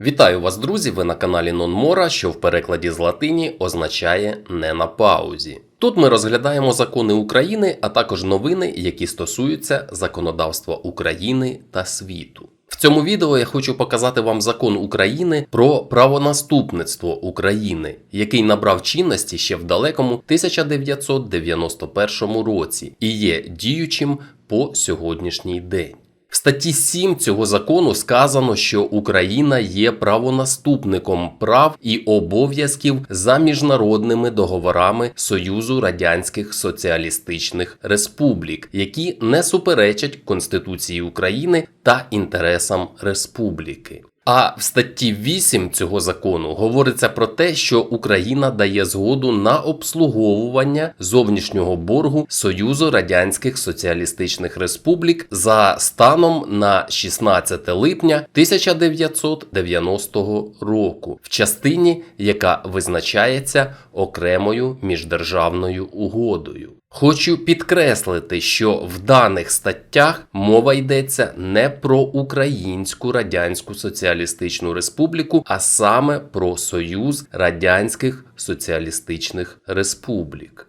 Вітаю вас, друзі! Ви на каналі Нонмора, що в перекладі з латині означає не на паузі. Тут ми розглядаємо закони України, а також новини, які стосуються законодавства України та світу. В цьому відео я хочу показати вам закон України про правонаступництво України, який набрав чинності ще в далекому 1991 році і є діючим по сьогоднішній день. Статті 7 цього закону сказано, що Україна є правонаступником прав і обов'язків за міжнародними договорами Союзу Радянських Соціалістичних Республік, які не суперечать Конституції України та інтересам республіки. А в статті 8 цього закону говориться про те, що Україна дає згоду на обслуговування зовнішнього боргу Союзу Радянських Соціалістичних Республік за станом на 16 липня 1990 року, в частині, яка визначається окремою міждержавною угодою. Хочу підкреслити, що в даних статтях мова йдеться не про Українську Радянську Соціалістичну Республіку, а саме про Союз Радянських Соціалістичних Республік.